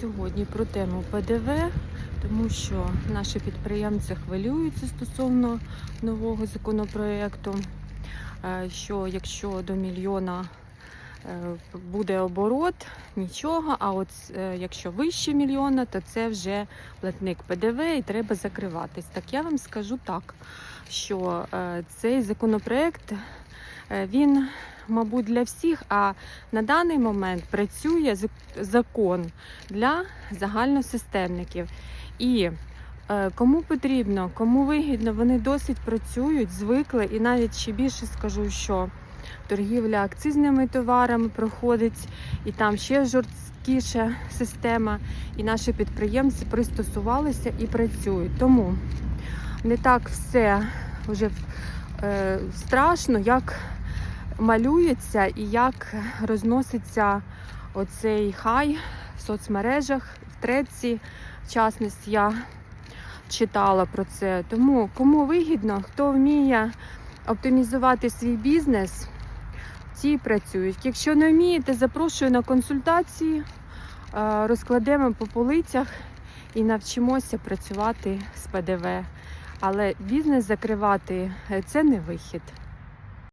сьогодні про тему ПДВ, тому що наші підприємці хвилюються стосовно нового законопроекту, е, що якщо до мільйона е, буде оборот, нічого, а от е, якщо вище мільйона, то це вже платник ПДВ і треба закриватись. Так я вам скажу так, що цей законопроект він, мабуть, для всіх, а на даний момент працює зак- закон для загальносистемників. І е, кому потрібно, кому вигідно, вони досить працюють, звикли, і навіть ще більше скажу, що торгівля акцизними товарами проходить, і там ще жорсткіша система. І наші підприємці пристосувалися і працюють. Тому не так все вже е, страшно, як малюється і як розноситься оцей хай в соцмережах, в треці, в частності я читала про це. Тому кому вигідно, хто вміє оптимізувати свій бізнес, ті працюють. Якщо не вмієте, запрошую на консультації, е, розкладемо по полицях і навчимося працювати з ПДВ. Але бізнес закривати е, це не вихід.